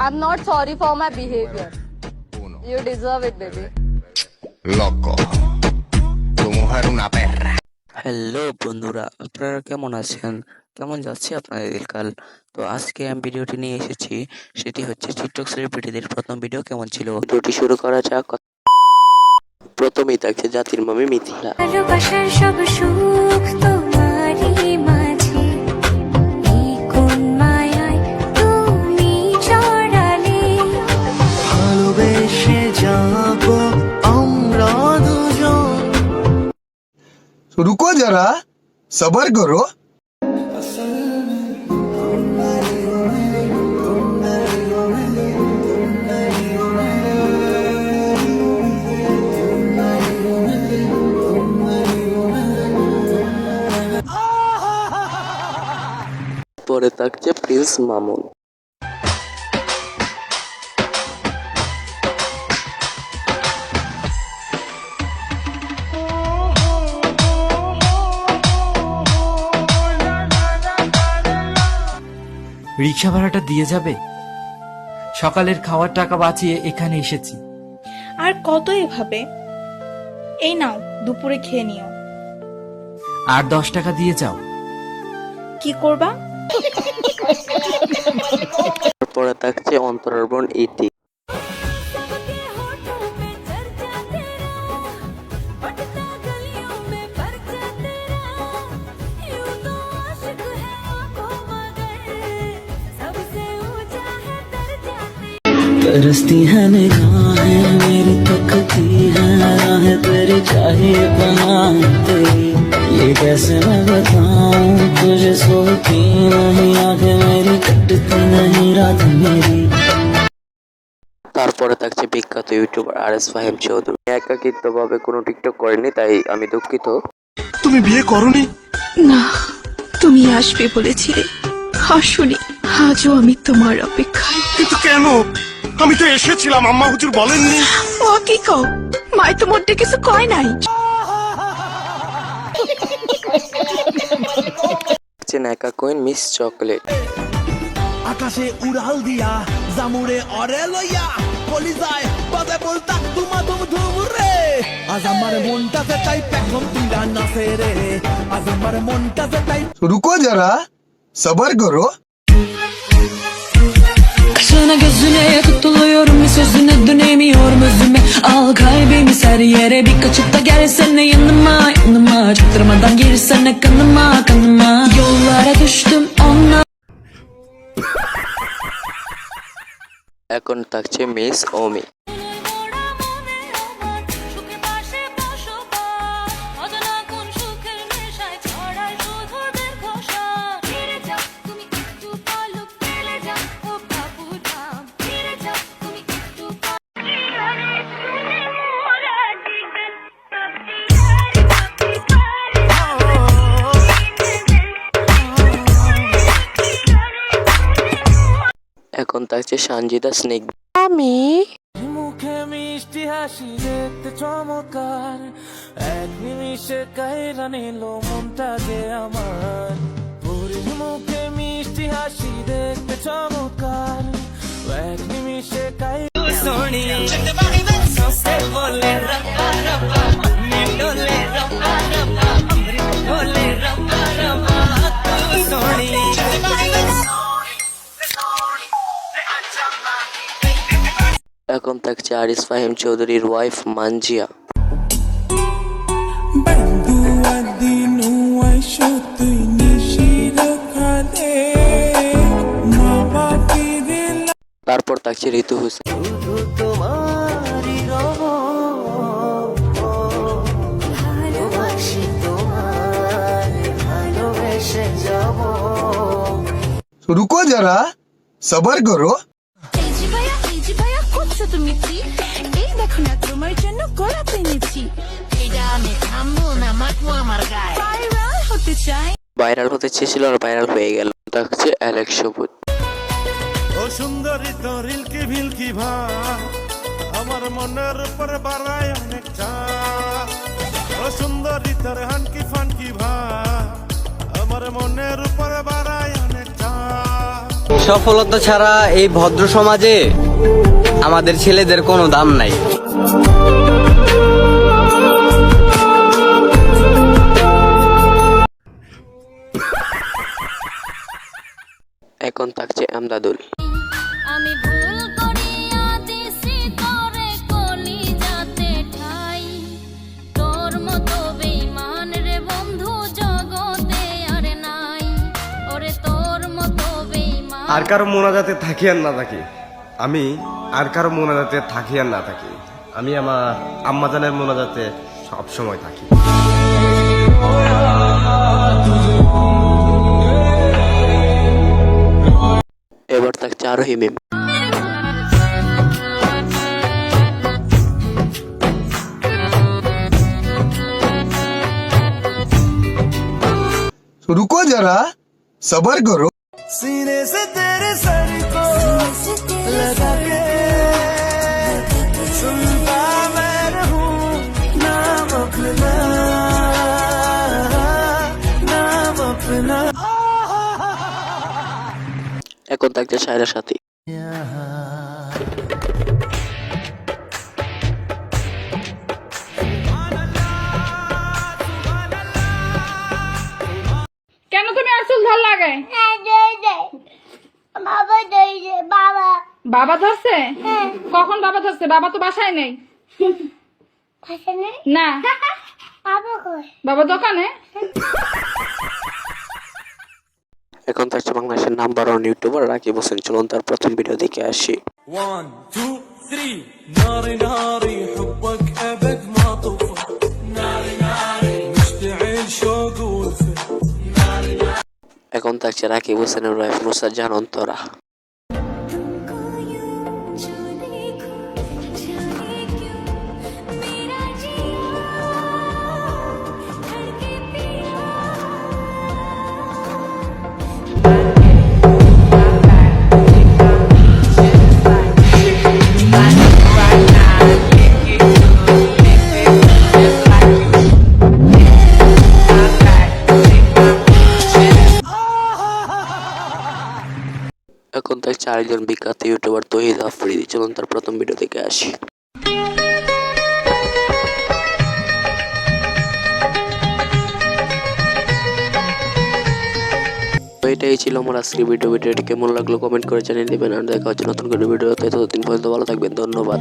I'm not sorry for my behavior. Uno. You deserve it, baby. Loco. Tu mujer una perra. Hello বন্ধুরা আপনারা কেমন আছেন কেমন যাচ্ছে আপনাদের দিনকাল তো আজকে আমি ভিডিওটি নিয়ে এসেছি সেটি হচ্ছে টিকটক সেলিব্রিটিদের প্রথম ভিডিও কেমন ছিল ভিডিওটি শুরু করা যাক প্রথমেই থাকছে জাতির মামি মিথিলা ভালোবাসার সব সুখ তোমারই रुको जरा सबर करो পরে থাকছে প্রিন্স মামুন রিক্সা ভাড়াটা দিয়ে যাবে? সকালের খাওয়ার টাকা বাঁচিয়ে এখানে এসেছি। আর কত এভাবে? এই নাও দুপুরে খেয়ে নিও। আর দশ টাকা দিয়ে যাও। কি করবা? পরে থাকছে অন্তরার বোন ইতি। तरसती है निगाहें मेरी तकती है राहें तेरी चाहिए बनाए तेरी ये कैसे मैं बताऊं तुझे सोती नहीं आंखें मेरी कटती नहीं रात मेरी তারপরে থাকছে বিখ্যাত YouTuber R S Fahim Chowdhury একাকিত্ব ভাবে কোনো টিকটক করেনি তাই আমি দুঃখিত তুমি বিয়ে করনি না তুমি আসবে বলেছিলে হাসুনি আজও আমি তোমার অপেক্ষায় কিন্তু কেন আমি তো এসেছিলাম আম্মা হুজুর বলেননি। ও কি কও? মাই তো মধ্যে কিছু কয় নাই। চেনাকা কোয়েন মিস চকলেট। আকাশে উড়াল দিয়া জামুরে অরে লইয়া কলি যায় পদে বলতা তুমা তুম ধুমরে আজ আমার মনটাতে তাই পেখম তুলা নাচে রে। আজ আমার মনটাতে তাই রুকো যারা সবার করো। Sana gözüne tutuluyorum bir sözüne dönemiyorum özüme Al kalbimi ser yere bir kaçıp da gelsene yanıma yanıma Çaktırmadan girsene kanıma kanıma Yollara düştüm onlar এখন থাকছে মিস ওমি এখন থাকছে সানজিদা স্নেক। আমি? মুখে মিষ্টি হাসি দেখতে চমৎকার। এক নিমিষে কাইরা নিল মনটা যে আমার। পুরীর মুখে মিষ্টি হাসি দেখতে চমৎকার। এক নিমিষে কাই সোনি এখন থাকছে আরিস ফাহিম চৌধুরীর ওয়াইফ মানজিয়া তারপর থাকছে ঋতু হোসেন। তোমারি রব ভালোবাসি তোমার ভাইরাল হতে চাই? ভাইরাল হতে চেয়েছিল আর ভাইরাল হয়ে গেল। থাকছে অ্যালেক্স সবুজ ও সুন্দরী তরিল কি ভিলকি ভাই আমার মনের উপর বাড়ায় অনেক চাপ। ও সুন্দরী তোর হানকি ফানকি ভাই আমার মনের উপর বাড়ায় অনেক চাপ। সফলতা ছাড়া এই ভদ্র সমাজে আমাদের ছেলেদের কোনো দাম নাই। এখন থাকছে আমদাদুল। আমি ভুল করিয়া দিছি তোরে কলি যাতে ঠাই। তোর মতো বেঈমান রে বন্ধু জগতে আর নাই। ওরে তোর মতো বেঈমান। আর কারও মোনাজাতে থাকি আর না থাকি আমি আর কারও মোনাজাতে থাকি আর না থাকি আমি আমার আম্মাজানের মোনাজাতে সব সময় থাকি। Ibrahim. रुको जरा सबर करो सीने से तेरे सर এখন থাকছে সায়রা সাথী কেন তুমি আর চুল ধর লাগায় বাবা ধরছে? কখন বাবা ধরছে? বাবা তো বাসায় নেই। না। না বাবা দোকানে? এখন থাকছে বাংলাদেশের number one YouTuber Rakib Hossain চলুন তার প্রথম ভিডিও দেখে আসি One, two, three. ناري ناري حبك أبد ما طفى ناري ناري مشتعل شوق وفا এখন থাকছে রাকিব হোসেনের ওয়াইফ নুসা জাহান অন্তরা আরেকজন বিখ্যাত ইউটিউবার তহিদ আফ্রিদি। চলুন তার প্রথম ভিডিও দেখে আসি। এটাই ছিল আমার আজকের ভিডিও ভিডিওটি কেমন লাগল কমেন্ট করে জানিয়ে দেবেন। আর দেখা হচ্ছে নতুন করে ভিডিও ততদিন পর্যন্ত ভালো থাকবেন। ধন্যবাদ।